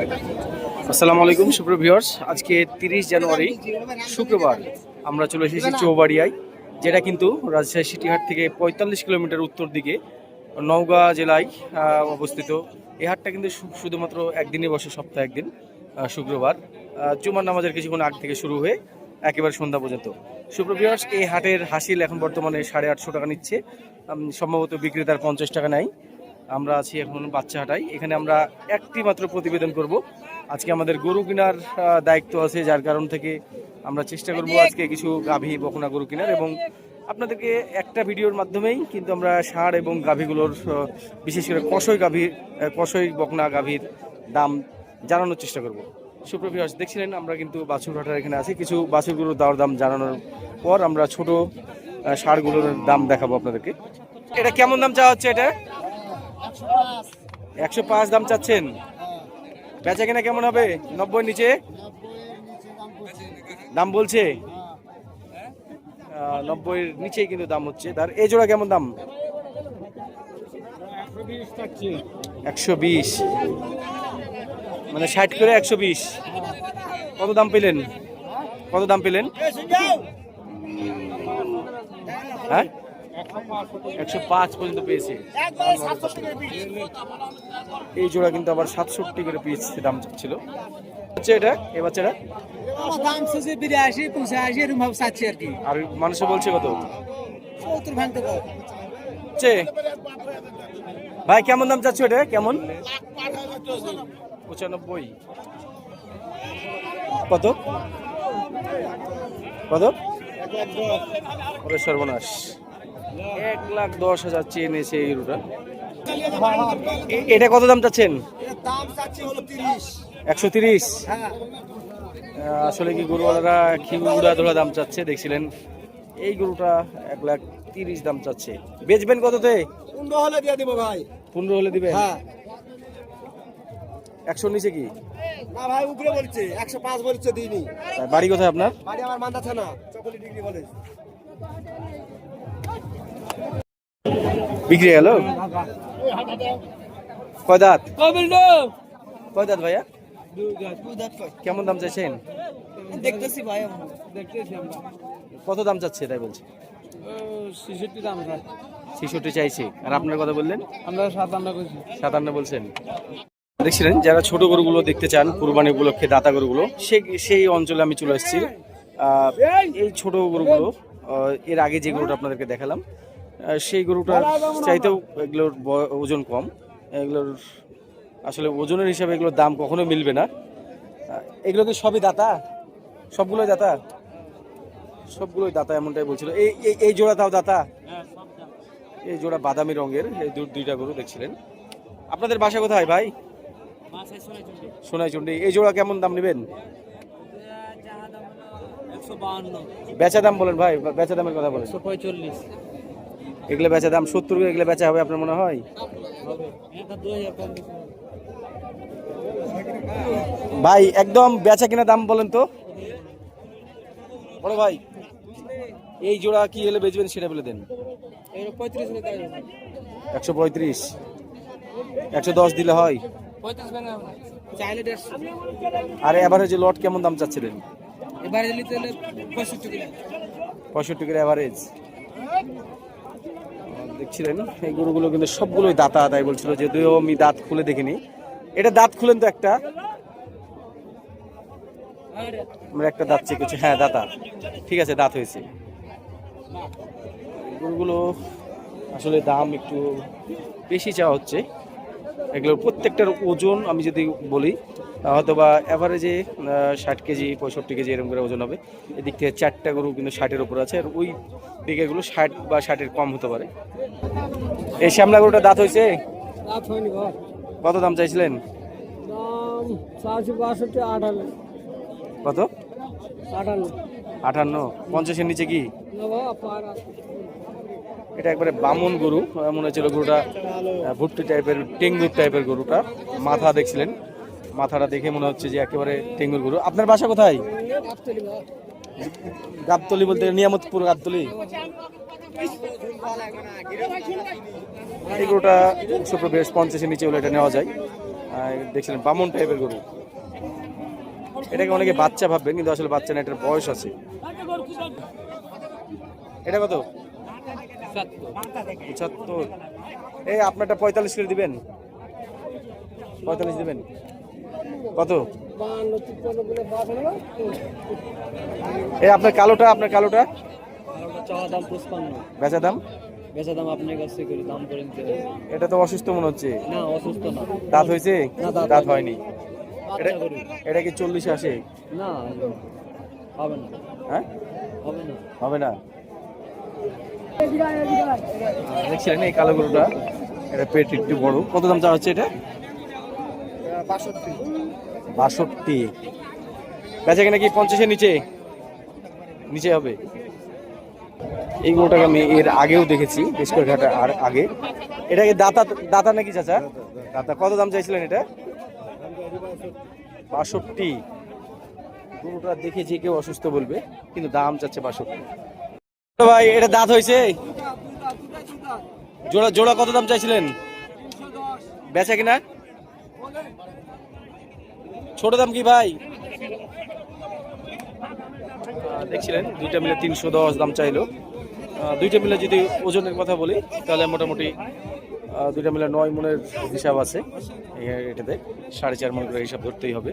আসসালামু আলাইকুম সুপ্র ভিউয়ার্স আজকে তিরিশ জানুয়ারি, শুক্রবার আমরা চলে এসেছি চৌবাড়িয়ায়, যেটা কিন্তু রাজশাহী সিটিহাট থেকে পঁয়তাল্লিশ কিলোমিটার উত্তর দিকে, নওগাঁ জেলায় অবস্থিত। এই হাটটা কিন্তু শুধুমাত্র একদিনই বসে, সপ্তাহে একদিন শুক্রবার। জুমার নামাজের কিছুক্ষণ আগ থেকে শুরু হয়ে একেবারে সন্ধ্যা পর্যন্ত। সুপ্র ভিউয়ার্স এই হাটের হাসিল এখন বর্তমানে সাড়ে আটশো টাকা নিচ্ছে। সম্ভবত বিক্রেতার পঞ্চাশ টাকা নেয় আমরা আছি এখন বাচ্চা হাটাই এখানে আমরা একটি মাত্র প্রতিবেদন করব। আজকে আমাদের গরু কেনার দায়িত্ব আছে, যার কারণ থেকে আমরা চেষ্টা করব আজকে কিছু গাভী বকনা গরু কেনার এবং আপনাদেরকে একটা ভিডিওর মাধ্যমেই কিন্তু আমরা ষাঁড় এবং গাভীগুলোর বিশেষ করে কষই গাভীর কষই বকনা গাভীর দাম জানানোর চেষ্টা করব। সুপ্রভিয়াস দেখছিলেন, আমরা কিন্তু বাছুর হাটার এখানে আছি। কিছু বাছুরগুলোর দর দাম জানানোর পর আমরা ছোট ষাঁড়গুলোর দাম দেখাবো আপনাদেরকে। এটা কেমন দাম চাওয়া হচ্ছে এটা? একশো পাঁচ দাম চাচ্ছেন। বেচা কিনা কেমন হবে? নব্বই নিচে? দাম বলছে। নব্বইয়ের নিচেই কিন্তু দাম হচ্ছে। তার এই জোড়া কেমন দাম? একশো বিশ। মানে ষাট করে একশো বিশ। কত দাম পেলেন? কত দাম পেলেন? হ্যাঁ? একশো পাঁচ পর্যন্ত পেয়েছে। এই জোড়া কিন্তু আবার সাতষট্টি করে পিস দাম ছিল হচ্ছে এটা? এ বাচ্চাটা? দাম চাচ্ছি আর কি আর মানুষে বলছে কত? সত্তর ভাই, কেমন দাম চাচ্ছ এটা? কেমন? পঁচানব্বই। কত? কত? সর্বনাশ। এক লাখ দশ হাজার চেয়ে নিয়েছে এই গরুটা এটা কত দাম চাচ্ছেন? দাম চাচ্ছি তিরিশ একশো তিরিশ। হ্যাঁ আসলে কি গরুওয়ালারা খিগুড়া ধরা দাম চাচ্ছে? দেখছিলেন। এই গরুটা এক লাখ তিরিশ দাম চাচ্ছে। বেচবেন কততে? পনেরো হলে দিয়ে দিব ভাই। পনেরো হলে দিবেন? হ্যাঁ। একশো নিচে কি? না ভাই উপরে বলছে। একশো পাঁচ বলছে দিইনি। বাড়ি কোথায় আপনার? বাড়ি আমার মান্দা থানা চকলি ডিগ্রি কলেজ। বিক্রি গেল? কয় দাঁত? কয় দাঁত ভাইয়া? কেমন দাম চাইছেন? দেখতেছি ভাই দেখতেছি কত দাম চাচ্ছে তাই বলছে? ছেষট্টি দাম ছেষট্টি চাইছে। আর আপনার কথা বললেন? আমরা সাতান্ন বলছেন। দেখছিলেন যারা ছোট গরুগুলো দেখতে চান কুরবানি উপলক্ষে দাতা গরুগুলো সেই সেই অঞ্চলে আমি চলে এসেছি এই ছোট গরুগুলো এর আগে যে গরুটা আপনাদেরকে দেখালাম সেই গরুটার চাইতেও এগুলোর ওজন কম। এগুলোর আসলে ওজনের হিসাবে এগুলোর দাম কখনো মিলবে না। এগুলো কি সবই দাতা? সবগুলোই দাতা? সবগুলোই দাতা এমনটাই বলছিল। এই এই- জোড়া তাও দাতা? এই জোড়া বাদামি রঙের এই দু- দুইটা গরু দেখছিলেন। আপনাদের বাসা কোথায় ভাই? সোনাইচন্ডী। এই জোড়া কেমন দাম নেবেন? বেচা দাম বলেন ভাই বেচা দামের কথা বলেন। পঁয়তাল্লিশ এগুলো বেচা দাম সত্তর এগুলো বেচা হবে আপনার মনে হয়? ভাই একদম বেচা কিনা দাম বলেন তো। বড় ভাই এই জোড়া কি হলে বেচবেন সেটা বলে দেন। একশো পঁয়ত্রিশ। একশো দশ দিলে হয়। আর এভারেজ লট কেমন দাম চাচ্ছিলেন? পঁয়ষট্টি করে। অ্যাভারেজ দেখছিলেন এই গরুগুলো কিন্তু সবগুলোই দাতা তাই বলছিল, যদিও আমি দাঁত খুলে দেখিনি। এটা দাঁত খুলেন তো একটা? আমরা একটা দাঁত চেক করছি হ্যাঁ দাতা। ঠিক আছে, দাঁত হয়েছে। গরুগুলো, আসলে দাম একটু বেশি চাওয়া হচ্ছে। এগুলোর প্রত্যেকটার ওজন আমি যদি বলি হয়তো বা অ্যাভারেজে ষাট কেজি পঁয়ষট্টি কেজি এরকম করে ওজন হবে। এদিক থেকে চারটা গরু কিন্তু ষাটের উপর আছে আর ওই দিকে এগুলো ষাট বা ষাটের কম হতে পারে। এই শ্যামলা গরুটা দাঁত হয়েছে? কত দাম চাইছিলেন? কত? আটান্ন। পঞ্চাশের নিচে কি? এটা একবারে বামন গরু মনে হচ্ছিল গরুটা ভুট্টি টাইপের টেঙ্গুর টাইপের গরুটা। মাথা দেখছিলেন। মাথাটা দেখে মনে হচ্ছে যে একেবারে টেঙ্গুর গরু। আপনার বাসা কোথায়? গাবতলি বলতে নিয়ামতপুর গাবতলি। এই গরুটা সুপ্র বেশ পঞ্চাশের নিচে হলে এটা নেওয়া যায়। দেখছিলেন বামন টাইপের গরু। এটাকে অনেকে বাচ্চা ভাববেন, কিন্তু আসলে বাচ্চা না, এটার বয়স আছে। এটা কত? পঁচাত্তর। এই আপনারটা পঁয়তাল্লিশ করে দিবেন। পঁয়তাল্লিশ দিবেন? কত? আপনার কালোটা আপনার কালোটা? দাম বেচা দাম? বেচা দাম আপনার কাছে করে দাম করে এটা তো অসুস্থ মনে হচ্ছে। না অসুস্থ না। দাঁত হয়েছে? দাঁত হয়নি। এটা কি চল্লিশে আসে? না হবে না। হ্যাঁ? হবে না। হবে না। দেখছিলেন এই কালো গরুটা। এটা পেট একটু বড়। কত দাম চা হচ্ছে এটা? বাষট্টি। বেচা কিনা কি পঞ্চাশের নিচে? নিচে হবে। এই গরুটাকে আমি এর আগেও দেখেছি বেশ কয়েকটা আর আগে। এটাকে দাতা দাতা নাকি চাচা? দাতা। কত দাম চাইছিলেন এটা? বাষট্টি। গরুটা দেখে যে কেউ অসুস্থ বলবে কিন্তু দাম চাচ্ছে বাষট্টি। ভাই এটা দাঁত হয়েছে? জোড়া জোড়া কত দাম চাইছিলেন? বেচা কিনা? ছোট দাম কি ভাই? দেখছিলেন দুইটা মিলে তিনশো দশ দাম চাইলো। দুইটা মিলে যদি ওজনের কথা বলি তাহলে মোটামুটি দুইটা মিলে নয় মনের হিসাব আছে এটাতে সাড়ে চার মন করে হিসাব ধরতেই হবে।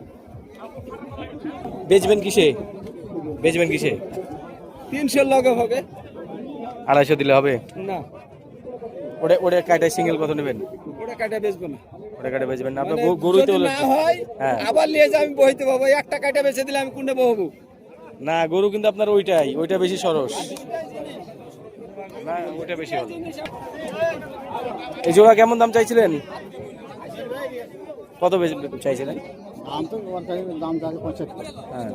বেচবেন কিসে? বেচবেন কিসে? তিনশো লগে হবে। আড়াইশো দিলে হবে? না। ওটা ওটা কাটায় সিঙ্গেল কত নেবেন? ওটা কাটা বেচবো না। ওটা কাটে বেচবেন না। আপনার মানে গরু- গরুই তো যদি না হয় হ্যাঁ। আবার নিয়ে যা আমি বইতে পাবো। একটা কাটা বেচে দিলে আমি কোনটা বহবো। না গরু কিন্তু আপনার ওইটাই ওইটা বেশি সরস। না ওইটা বেশি হলো এই জোড়া কেমন দাম চাইছিলেন? কত বেশি চাইছিলেন? দাম তো দাম যাবে পঁচাত্তর হ্যাঁ।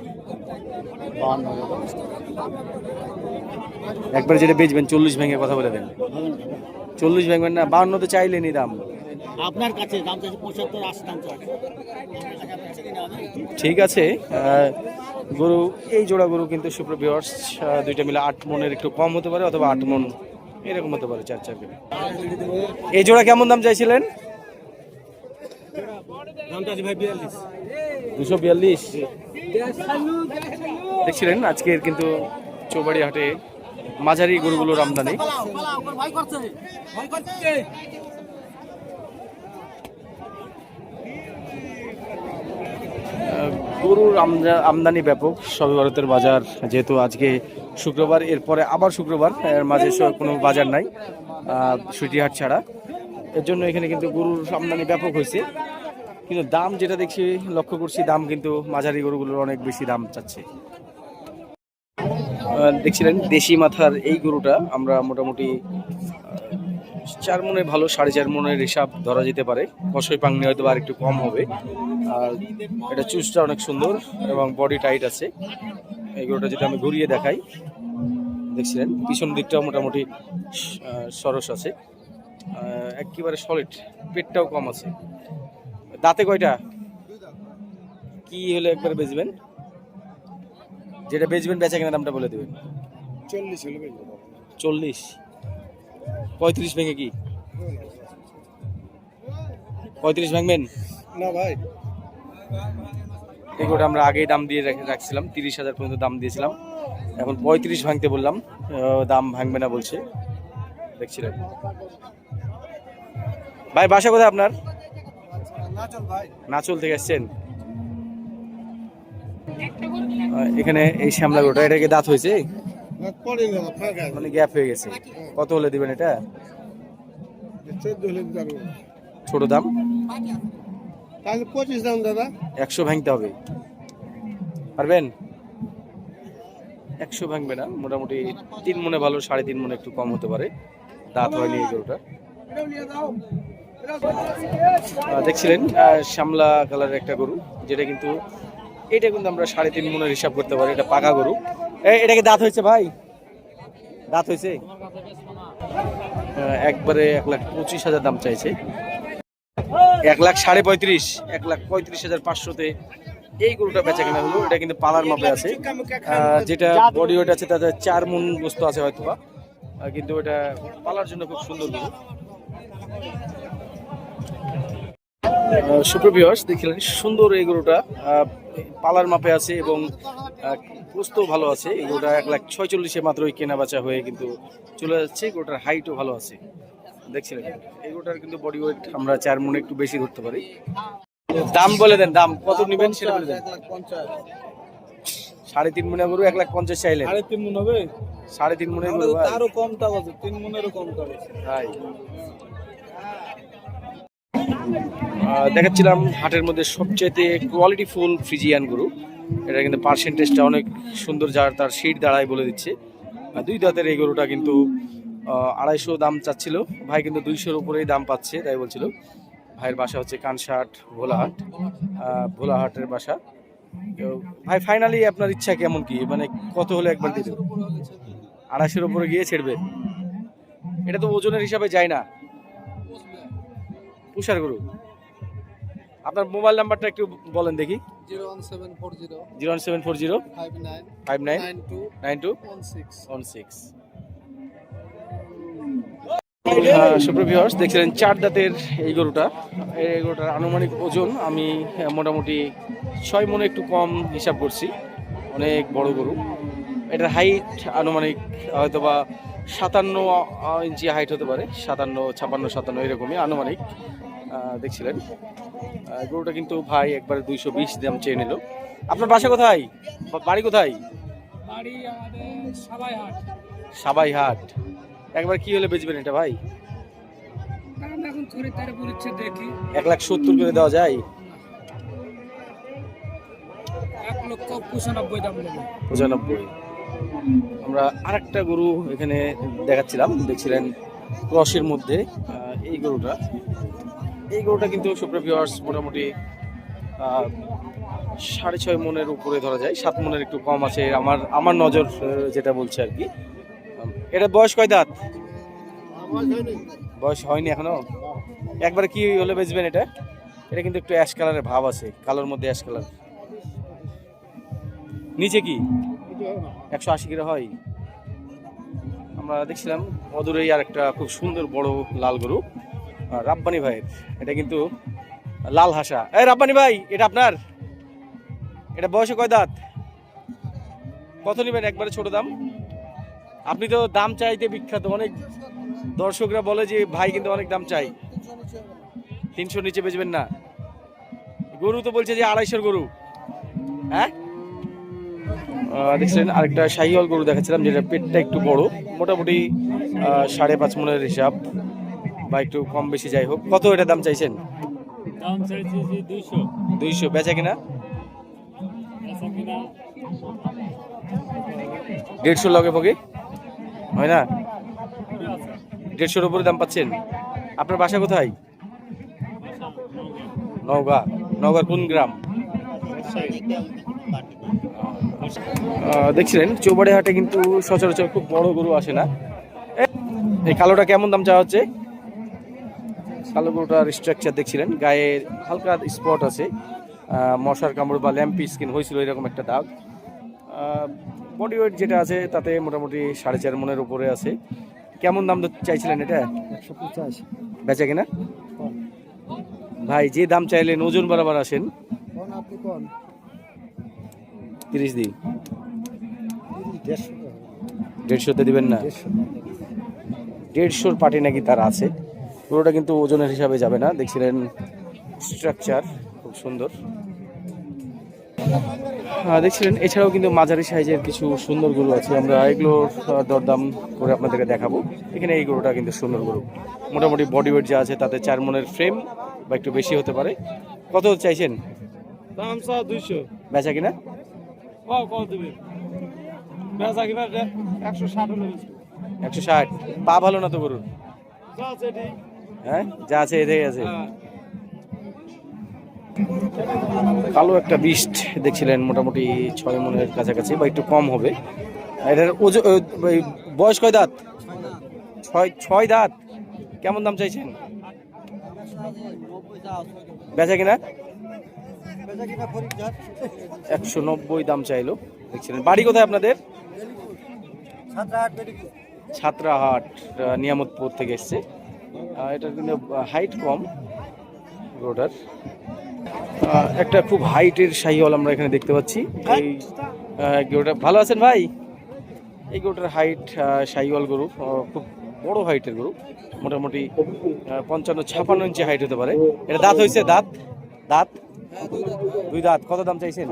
একবার যেটা বেচবেন চল্লিশ ভেঙে কথা বলে দেন। চল্লিশ ভেঙবেন না বাউন্নতে চাইলেনই দাম। আপনার কাছে দাম চাইছে পঁচাত্তর আশি দাম চাইছে। ঠিক আছে গরু এই জোড়া গরু কিন্তু সুপ্র সুপ্রভিয়র্স দুইটা মিলে আট মনের একটু কম হতে পারে অথবা আট মন এরকম হতে পারে চার চার করে এই জোড়া কেমন দাম চাইছিলেন? দুশো বিয়াল্লিশ। দেখছিলেন আজকের কিন্তু চৌবাড়ি হাটে মাঝারি গরুগুলোর আমদানি ভয় করছে ভয় করছে আহ, গরুর আমদা- আমদানি ব্যাপক। সবে ভারতের বাজার যেহেতু আজকে শুক্রবার এরপরে আবার শুক্রবার এর মাঝে কোনো বাজার নাই আহ, সুইটিহাট ছাড়া। এর জন্য এখানে কিন্তু গরুর আমদানি ব্যাপক হয়েছে। কিন্তু দাম যেটা দেখছি লক্ষ্য করছি দাম কিন্তু মাঝারি গরুগুলোর অনেক বেশি দাম চাচ্ছে। দেখছিলেন দেশি মাথার এই গরুটা আমরা মোটামুটি চার মনে ভালো সাড়ে চার মনের হিসাব ধরা যেতে পারে। কষই পাংনি হয়তো আর একটু কম হবে। আর এটা চুজটা অনেক সুন্দর এবং বডি টাইট আছে। এই গরুটা যদি আমি ঘুরিয়ে দেখাই দেখছিলেন পিছন দিকটাও মোটামুটি সরস আছে। একেবারে সলিড পেটটাও কম আছে। দাঁতে কয়টা? কি হলে একবার বেচবেন? যেটা বেচবেন বেচা কেনা দামটা বলে দেবেন। চল্লিশ হলো চল্লিশ? পঁয়ত্রিশ ভেঙে কি? পঁয়ত্রিশ ভাঙবেন? না ভাই। এগুলো আমরা আগেই দাম দিয়ে রাখছিলাম তিরিশ হাজার পর্যন্ত দাম দিয়েছিলাম। এখন পঁয়ত্রিশ ভাঙতে বললাম দাম ভাঙবে না বলছে। দেখছিলেন। ভাই বাসা কোথায় আপনার? ভাই। নাচল থেকে এসছেন? এখানে এই শ্যামলা গোটা এটাকে দাঁত হয়েছে? মানে গ্যাপ হয়ে গেছে। কত হলে দিবেন এটা? ছোট দাম? তাহলে পঁচিশ দাম দাদা। একশো ভাঙতে হবে। পারবেন? একশো ভাঙবে না মোটামুটি তিন মনে ভালো সাড়ে তিন মনে একটু কম হতে পারে। দাঁত হয়নি এই গরুটা। দেখছিলেন শ্যামলা কালারের একটা গরু যেটা কিন্তু এটা কিন্তু আমরা সাড়ে তিন মনের হিসাব করতে পারি এটা পাকা গরু। এ- এটা কি দাঁত হয়েছে ভাই? দাঁত হয়েছে? একবারে এক লাখ পঁচিশ হাজার দাম চাইছে। এক লাখ সাড়ে পঁয়ত্রিশ, এক লাখ পঁয়ত্রিশ হাজার পাঁচশোতে এই গরুটা বেচা কেনা হলো। এটা কিন্তু পালার মাপে আছে। যেটা বডি ওয়েট আছে, তাতে চার মন বস্তু আছে হয়তো বা কিন্তু এটা পালার জন্য খুব সুন্দর গরু। সুপ্রভিয়ার্স দেখলেন সুন্দর এই গরুটা। পালার মাপে আছে এবং আহ, প্রস্ত ভালো আছে। এই গরুটা এক লাখ ছয়চল্লিশে মাত্রই কেনা বেচা হয়ে কিন্তু চলে যাচ্ছে। গরুটার হাইটও ভালো আছে। দেখছিলেন এই গরুটার কিন্তু বডি ওয়েট আমরা চার মনে একটু বেশি ধরতে পারি। দাম বলে দেন দাম। কত নেবেন সেটা বলে দেন। সাড়ে তিন মনে গরু এক লাখ পঞ্চাশ চাইলেন। সাড়ে তিন মন হবে? সাড়ে তিন মনে গরু আরও কম টাকা তিন মনেরও কম টাকা তাই দেখাচ্ছিলাম হাটের মধ্যে সবচেয়ে কোয়ালিটি ফুল ফ্রিজিয়ান গরু। এটা কিন্তু পার্সেন্টেজটা অনেক সুন্দর যার তার সিট দাঁড়ায় বলে দিচ্ছে। দুই দাঁতের এই গরুটা কিন্তু আড়াইশো দাম চাচ্ছিল। ভাই কিন্তু দুইশোর উপরেই দাম পাচ্ছে, তাই বলছিল। ভাইয়ের বাসা হচ্ছে কানসাট ভোলাহাট। ভোলাহাটের বাসা। ভাই ফাইনালি আপনার ইচ্ছা কেমন কি? মানে কত হলে একবার দেবেন আড়াইশোর উপরে গিয়ে ছেড়বে? এটা তো ওজনের হিসাবে যায় না। পুষার গরু। আপনার মোবাইল নাম্বারটা একটু বলেন দেখি। Zero one seven four zero. Zero one seven four zero. Five nine. Five nine. Nine two. Nine two. One six one six দেখছিলেন চার দাঁতের এই গরুটা। এই গরুটার আনুমানিক ওজন আমি মোটামুটি ছয় মনে একটু কম হিসাব করছি। অনেক বড় গরু। এটার হাইট আনুমানিক হয়তো বা সাতান্ন ইঞ্চি হাইট হতে পারে সাতান্ন ছাপান্ন সাতান্ন এরকমই আনুমানিক দেখছিলেন। গরুটা কিন্তু ভাই একবারে দুইশো বিশ দাম চেয়ে নিল। আপনার বাসা কোথায়? বাড়ি কোথায়? সাবাই হাট একবার কি হলে বেচবেন এটা ভাই? এক লাখ সত্তর করে দেওয়া যায়? পঁচানব্বই। আমরা আরেকটা গরু এখানে দেখাচ্ছিলাম, দেখছিলেন ক্রসের মধ্যে এই গরুটা। এই গরুটা কিন্তু সুপ্রভিয়ার্স মোটামুটি সাড়ে ছয় মনের উপরে ধরা যায়, সাত মনের একটু কম আছে আমার আমার নজর যেটা বলছে আর কি। এটা বয়স কয় দাঁত? বয়স হয়নি এখনও? একবার কি হলে বেচবেন এটা? এটা কিন্তু একটু অ্যাশ কালারের ভাব আছে, কালোর মধ্যে অ্যাশ কালার নিচে কি? একশো আশি কিলো হয়। আমরা দেখছিলাম অদূরেই আর একটা খুব সুন্দর বড় লাল গরু রাব্বানি ভাইয়ের। এটা কিন্তু লাল হাসা। এই রাব্বানি ভাই, এটা আপনার? এটা বয়সে কয় দাঁত? কত নেবেন একবারে ছোট দাম? আপনি তো দাম চাইতে বিখ্যাত। অনেক দর্শকরা বলে যে ভাই কিন্তু অনেক দাম চাই। তিনশো নিচে বেচবেন না। গরু তো বলছে যে আড়াইশোর গরু। হ্যাঁ? দেখছিলেন আরেকটা শাহিওয়াল গরু দেখাচ্ছিলাম যেটা পেটটা একটু বড় মোটামুটি সাড়ে পাঁচ মনের হিসাব বা একটু কম বেশি যাই হোক। কত এটা দাম চাইছেন? দাম দুইশো। বেচা কিনা? দেড়শো লগে ফগে হয় না? দেড়শোর উপরে দাম পাচ্ছেন? আপনার বাসা কোথায়? নওগাঁ। নওগাঁর কোন গ্রাম? দেখছিলেন চৌবাড়ি হাটে কিন্তু সচরাচর খুব বড় গরু আসে না। এই কালোটা কেমন দাম চাওয়া হচ্ছে? কালো গরুটার স্ট্রাকচার দেখছিলেন গায়ে হালকা স্পট আছে। মশার কামড় বা ল্যাম্পি স্কিন হয়েছিল এরকম একটা দাগ। বডি ওয়েট যেটা আছে তাতে মোটামুটি সাড়ে চার মনের উপরে আছে। কেমন দাম চাইছিলেন এটা? একশো পঁচাশি বেচা কিনা? ভাই যে দাম চাইলেন ওজন বরাবর আসেন। তিরিশ দেড়শো। দেড়শোতে দিবেন না? দেড়শোর পার্টি নাকি তার আছে। পুরোটা কিন্তু ওজনের হিসাবে যাবে না। দেখছিলেন স্ট্রাকচার খুব সুন্দর। দেখছিলেন এছাড়াও কিন্তু মাঝারি সাইজের কিছু সুন্দর গরু আছে। আমরা এগুলোর দরদাম করে আপনাদেরকে দেখাবো। এখানে এই গরুটা কিন্তু সুন্দর গরু। মোটামুটি বডি ওয়েট যা আছে তাতে চার মনের ফ্রেম বা একটু বেশি হতে পারে। কত চাইছেন? দাম দুইশো। বেচা কিনা? কত কত দেবে বেচা কিনা একশো ষাট হলে একশো ষাট। পা ভালো না তো গরুর? হ্যাঁ? যা আছে এটাই আছে। হ্যাঁ। কালো একটা বিস্ট দেখছিলেন মোটামুটি ছয় মনের কাছাকাছি বা একটু কম হবে। এটার ওজ- ও, ওই বয়স কয় দাঁত? ছয় ছয় দাঁত। কেমন দাম চাইছেন? বেচা কিনা? একশো নব্বই দাম চাইলো। দেখছিলেন। বাড়ি কোথায় আপনাদের? ছাত্রাহাট নিয়ামতপুর থেকে এসছে। এটার কিন্তু হাইট কম। আহ, একটা খুব হাইটের শাহিওয়াল আমরা এখানে দেখতে পাচ্ছি। এই গরুটা ভালো আছেন ভাই? এই গরুটার হাইট শাহিওয়াল গরু। খুব বড় হাইটের গরু। মোটামুটি পঞ্চান্ন ছাপান্ন ইঞ্চি হাইট হতে পারে। এটা দাঁত হয়েছে? দাঁত? দাঁত? দুই দাঁত, কত দাম চাইছেন?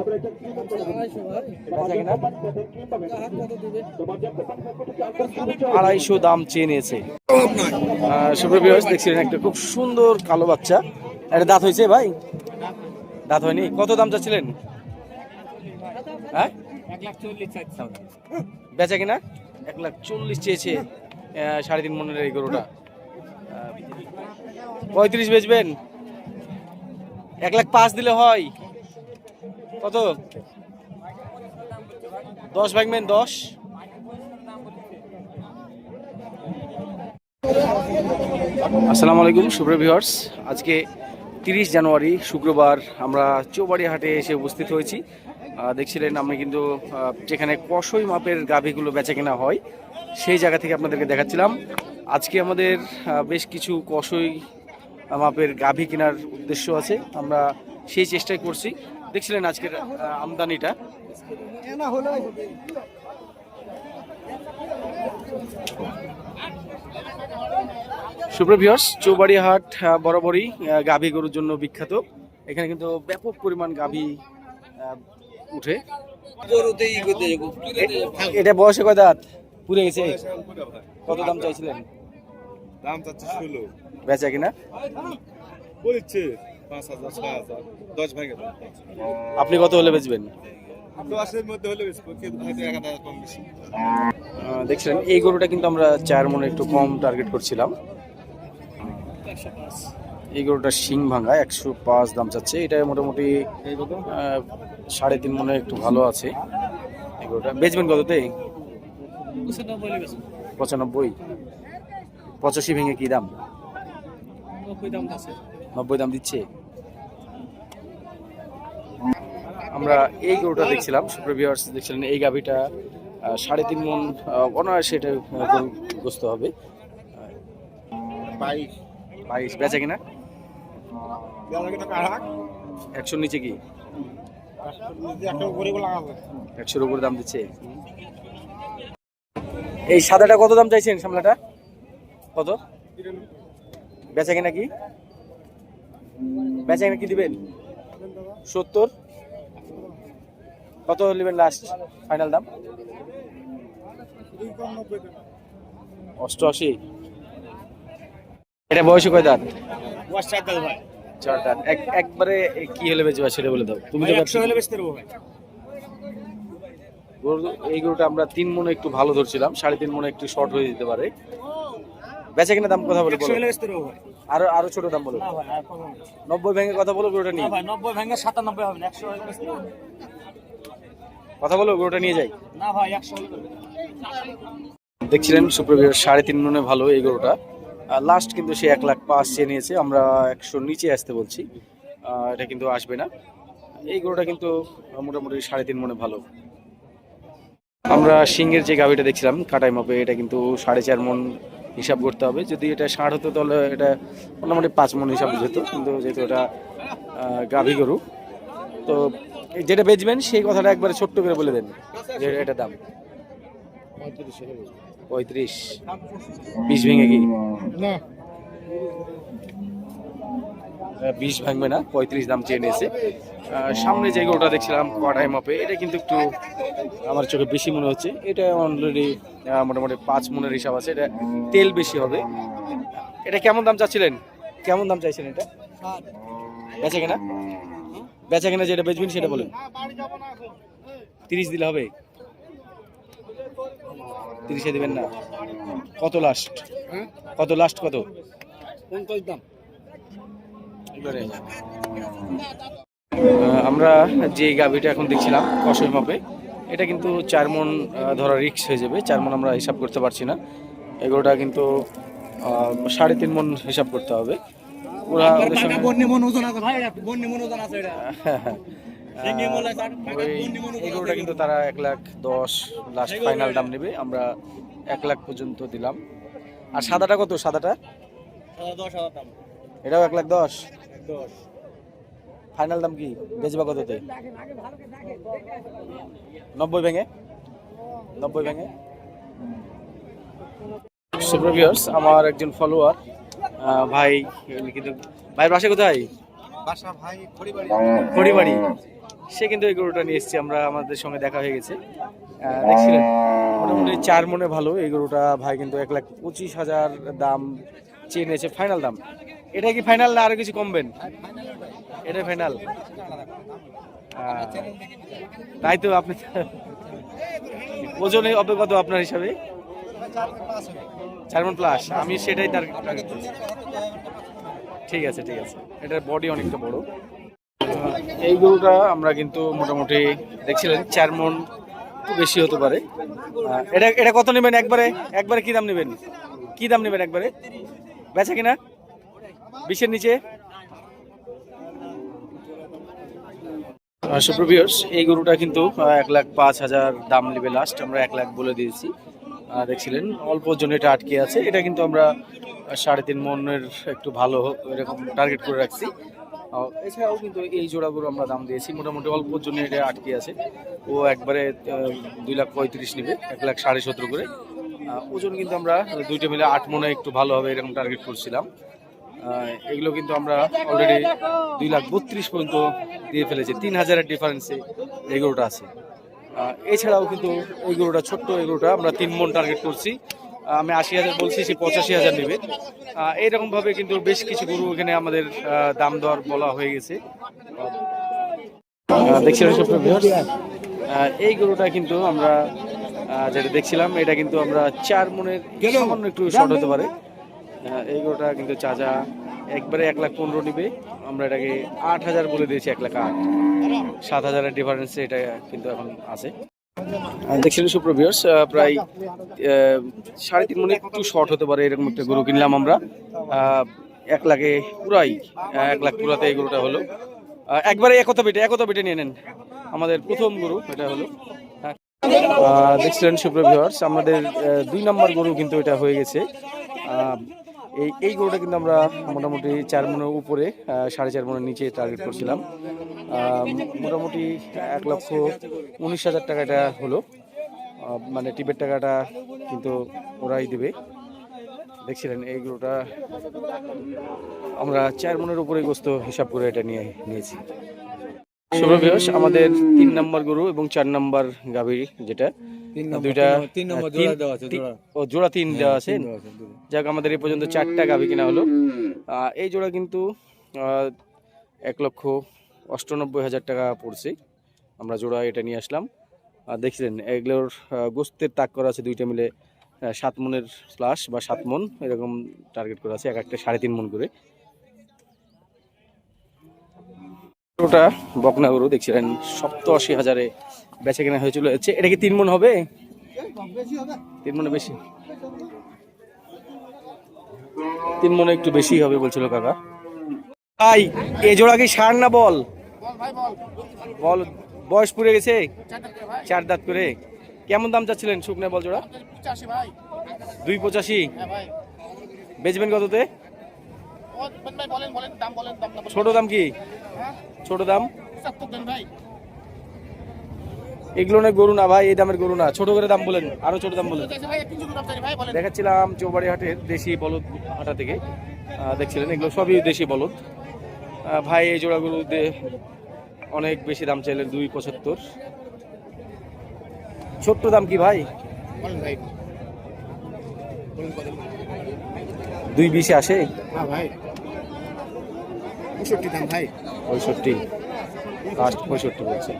আড়াইশো দাম চেয়ে নিয়েছে। সুপ্রিয় দেখছিলেন একটা খুব সুন্দর কালো বাচ্চা। এটা দাঁত হয়েছে ভাই? দাঁত হয়নি? কত দাম চাচ্ছিলেন? হ্যাঁ? বেচা কিনা এক লাখ চল্লিশ চেয়েছে সাড়ে তিন মনের এই গরুটা। পঁয়ত্রিশ বেচবেন? এক লাখ পাঁচ দিলে হয়। কত? দশ ভাগবেন দশ। আসসালামু আলাইকুম, সুপ্রিয় ভিউয়ার্স আজকে তিরিশ জানুয়ারি, শুক্রবার আমরা চৌবাড়ি হাটে এসে উপস্থিত হয়েছি। দেখছিলেন আমি কিন্তু যেখানে কষই মাপের গাভীগুলো বেচা কেনা হয়, সেই জায়গা থেকে আপনাদেরকে দেখাচ্ছিলাম। আজকে আমাদের বেশ কিছু কষই মাপের গাভী কেনার উদ্দেশ্য আছে। আমরা সেই চেষ্টাই করছি। দেখছিলেন আজকের আমদানিটা। সুপ্রভিয়স চৌবাড়ি হাট বরাবরই গাভী গরুর জন্য বিখ্যাত। এখানে কিন্তু ব্যাপক পরিমাণ গাভী উঠে। এটা বয়সে কয় দাঁত? পুড়ে গেছে। কত দাম চাইছিলেন? দাম চাচ্ছে ষোলো। বেচা কিনা? বলছে পাঁচ হাজার ছয় হাজার দশ ভাগে। আপনি কত হলে বেচবেন? দেখছিলেন এই গরুটা কিন্তু আমরা চার মনে একটু কম টার্গেট করছিলাম। এই গরুটা শিং ভাঙা একশো পাঁচ দাম চাচ্ছে। এটা মোটামুটি সাড়ে তিন মনে একটু ভালো আছে। এই গরুটা বেচবেন কততে? পঁচানব্বই। পঁচাশি ভেঙে কি দাম? নব্বই দাম দিচ্ছে। আমরা এই গরুটা দেখছিলাম সুপ্রভিয়ার্স দেখছিলেন এই গাভিটা সাড়ে তিন মন অনায়াসে এটা গ্রস্ত হবে। বাইশ। বাইশ বেচা কিনা? একশোর নিচে কি? একটা উপরে লাগাবে একশোর উপরে দাম দিচ্ছে। এই সাদাটা কত দাম চাইছেন সামলাটা? কত? বেচা কিনা কি? বেচা কিনা কি দিবেন? সত্তর? কত নেবেন লাস্ট ফাইনাল দাম? অষ্টআশি। এটা বয়সে কয় দাঁত? চার দাঁত। একবারে কি হলে বেচবা সেটা বলে দাও। তুমি তো ব্যবসা হলে বেশি দেবো গরু এই গরুটা আমরা তিন মনে একটু ভালো ধরছিলাম সাড়ে তিন মনে একটু শর্ট হয়ে যেতে পারে। বেচা কিনা দাম কথা বলে বলো। আরও আরও ছোট দাম বলো। নব্বই ভেঙে কথা বলো গরুটা নিয়ে নব্বই ভেঙে সাতানব্বই হবে একশো। কথা বলো গরুটা নিয়ে যাই। না ভাই একশো দেখছিলেন সুপ্রবীর সাড়ে তিন মনে ভালো এই গরুটা। লাস্ট কিন্তু সে এক লাখ পাঁচ চেয়ে নিয়েছে আমরা একশো নিচে আসতে বলছি। এটা কিন্তু আসবে না। এই গরুটা কিন্তু মোটামুটি সাড়ে তিন মনে ভালো। আমরা সিংহের যে গাভিটা দেখছিলাম কাটাই মাপে এটা কিন্তু সাড়ে চার মন হিসাব করতে হবে। যদি এটা ষাঁড় হতো তাহলে এটা মোটামুটি পাঁচ মন হিসাব যেত। কিন্তু যেহেতু এটা গাভী গরু, তো যেটা বেচবেন সেই কথাটা একবারে ছোট্ট করে বলে দেন যে এটা দাম। পঁয়ত্রিশ। বিশ ভেঙে কি? বিশ ভাঙবে না পঁয়ত্রিশ দাম চেয়ে নিয়েছে। সামনে যে গরুটা দেখছিলাম কড়াই মাপে এটা কিন্তু একটু আমার চোখে বেশি মনে হচ্ছে। এটা অলরেডি মোটামুটি পাঁচ মনের হিসাব আছে এটা তেল বেশি হবে। এটা কেমন দাম চাচ্ছিলেন? কেমন দাম চাইছেন এটা? বেচা কেনা? বেচা কেনা যেটা বেচবেন সেটা বলেন। তিরিশ দিলে হবে? তিরিশে দেবেন না। কত লাস্ট কত লাস্ট কত? পঞ্চাশ দাম। আমরা যে গাভিটা এখন দেখছিলাম কষই মাপে এটা কিন্তু চার মন ধরা রিক্স হয়ে যাবে। চার মন আমরা হিসাব করতে পারছি না। এগুলোটা কিন্তু সাড়ে তিন মন হিসাব করতে হবে। ওরা আছে কিন্তু তারা এক লাখ দশ লাস্ট ফাইনাল দাম নেবে। আমরা এক লাখ পর্যন্ত দিলাম। আর সাদাটা কত? সাদাটা? দশ এটাও এক লাখ দশ। দশ। ফাইনাল দাম কি? বেচবা কততে? নব্বই ভেঙে? নব্বই ভেঙে? সুপ্রভিয়ার্স আমার একজন ফলোয়ার ভাই কিন্তু ভাইয়ের বাসা কোথায়? বাসা ভাই খড়িবাড়ি। সে কিন্তু এই গরুটা নিয়ে এসেছে আমরা আমাদের সঙ্গে দেখা হয়ে গেছে। দেখছিলেন? মোটামুটি চার মনে ভালো এই গরুটা ভাই কিন্তু এক লাখ পঁচিশ হাজার দাম চেয়ে নিয়েছে ফাইনাল দাম। এটা কি ফাইনাল না আরও কিছু কমবেন? এটা ফাইনাল তাই তো আপনি ওজনে কত আপনার হিসাবে? চারমন প্লাস আমি সেটাই তার ঠিক আছে ঠিক আছে। এটার বডি অনেকটা বড়। এই গরুটা আমরা কিন্তু মোটামুটি দেখছিলেন চার মন বেশি হতে পারে। এটা এটা কত নেবেন একবারে? একবারে কি দাম নেবেন? কি দাম নেবেন একবারে? বেচা কিনা? বিশের নিচে? সুপ্রভিয়স এই গরুটা কিন্তু এক লাখ পাঁচ হাজার দাম নেবে লাস্ট আমরা এক লাখ বলে দিয়েছি। দেখছিলেন, অল্প জন এটা আটকে আছে। এটা কিন্তু আমরা সাড়ে তিন মনের একটু ভালো এরকম টার্গেট করে রাখছি। এছাড়াও কিন্তু এই জোড়া গরু আমরা দাম দিয়েছি। মোটামুটি অল্প জন্য এটা আটকে আছে। ও একবারে দুই লাখ পঁয়ত্রিশ নেবে, এক লাখ সাড়ে সতেরো করে। ওজন কিন্তু আমরা দুইটা মিলে আট মনে একটু ভালো হবে, এরকম টার্গেট করছিলাম। এগুলো কিন্তু আমরা অলরেডি দুই লাখ বত্রিশ পর্যন্ত দিয়ে ফেলেছি। তিন হাজারের ডিফারেন্সে এই গরুটা আছে। এছাড়াও কিন্তু এই গরুটা ছোট্ট এই গরুটা আমরা তিন মন টার্গেট করছি। আমি আশি হাজার বলছি সে পঁচাশি হাজার নেবে। আহ, এইরকম ভাবে কিন্তু বেশ কিছু গরু এখানে আমাদের দাম দর বলা হয়ে গেছে? আহ, এই গরুটা কিন্তু আমরা যেটা দেখছিলাম এটা কিন্তু আমরা চার মনের সামান্য একটু শর্ট হতে পারে। এই গরুটা কিন্তু চাচা একবারে এক লাখ পনেরো নিবে। আমরা এটাকে আট হাজার বলে দিয়েছি, এক লাখ আট। সাত হাজারের ডিফারেন্সে এটা কিন্তু এখন আছে। দেখছিলেন সুপ্রভিয়ার্স প্রায় সাড়ে তিন মনে একটু শর্ট হতে পারে এরকম একটা গরু কিনলাম আমরা। এক লাখে পুরাই এক লাখ পুরাতে এই গরুটা হলো। একবারে একতা বেটে একতা বেটে নিয়ে নেন। আমাদের প্রথম গরু এটা হলো। হ্যাঁ। দেখছিলেন সুপ্রিয় আমাদের দুই নম্বর গরু কিন্তু এটা হয়ে গেছে। এই এই গরুটা কিন্তু আমরা মোটামুটি চার মনের উপরে সাড়ে চার মনের নিচে টার্গেট করছিলাম। মোটামুটি এক লক্ষ উনিশ হাজার টাকাটা হলো। মানে টিপের টাকাটা কিন্তু ওরাই দেবে। দেখছিলেন এই গরুটা আমরা চার মনের উপরে গোস্ত হিসাব করে এটা নিয়ে নিয়েছি। সুপ্রভিয়স আমাদের তিন নম্বর গরু এবং চার নম্বর গাভী যেটা। দুইটা তিন নম্বর জোড়া দেওয়া আছে ও জোড়া তিন দেওয়া আছে। যাক আমাদের এই পর্যন্ত চারটা গাভী কিনা হলো। এই জোড়া কিন্তু এক লক্ষ অষ্টানব্বই হাজার টাকা পড়ছে। আমরা জোড়া এটা নিয়ে আসলাম। আর দেখছিলেন এগুলোর গোস্তের তাক করা আছে দুইটা মিলে সাত মনের প্লাস বা সাত মন এরকম টার্গেট করা আছে এক একটা সাড়ে তিন মন করে। ওটা বকনা গরু দেখছিলেন সপ্তাশি হাজারে বেচা কেনা হয়ে যাচ্ছে এটা কি তিন মন হবে? তিন মনে বেশি? তিন মনে একটু বেশি হবে বলছিল কাকা। ভাই এ জোড়া কি সার না বল? বল বয়স পুড়ে গেছে? চার দাঁত করে। কেমন দাম চাচ্ছিলেন শুকনা বল জোড়া? দুই পঁচাশি। বেচবেন কততে? ছোট দাম কি? ছোট দাম? এগুলো না গরু না ভাই এই দামের গরু না। ছোট করে দাম বলেন আরও ছোট দাম বলেন। দেখাচ্ছিলাম চৌবাড়ি হাটের দেশি বলদ হাটা থেকে। দেখছিলেন এগুলো সবই দেশি বলদ। ভাই এই জোড়া গরু দে- অনেক বেশি দাম চাইলেন দুই পঁচাত্তর। ছোট্ট দাম কি ভাই? দুই বিশে আসে? ভাই। পঁয়ষট্টি দাম ভাই। পঁয়ষট্টি লাস্ট পঁয়ষট্টি বলছে।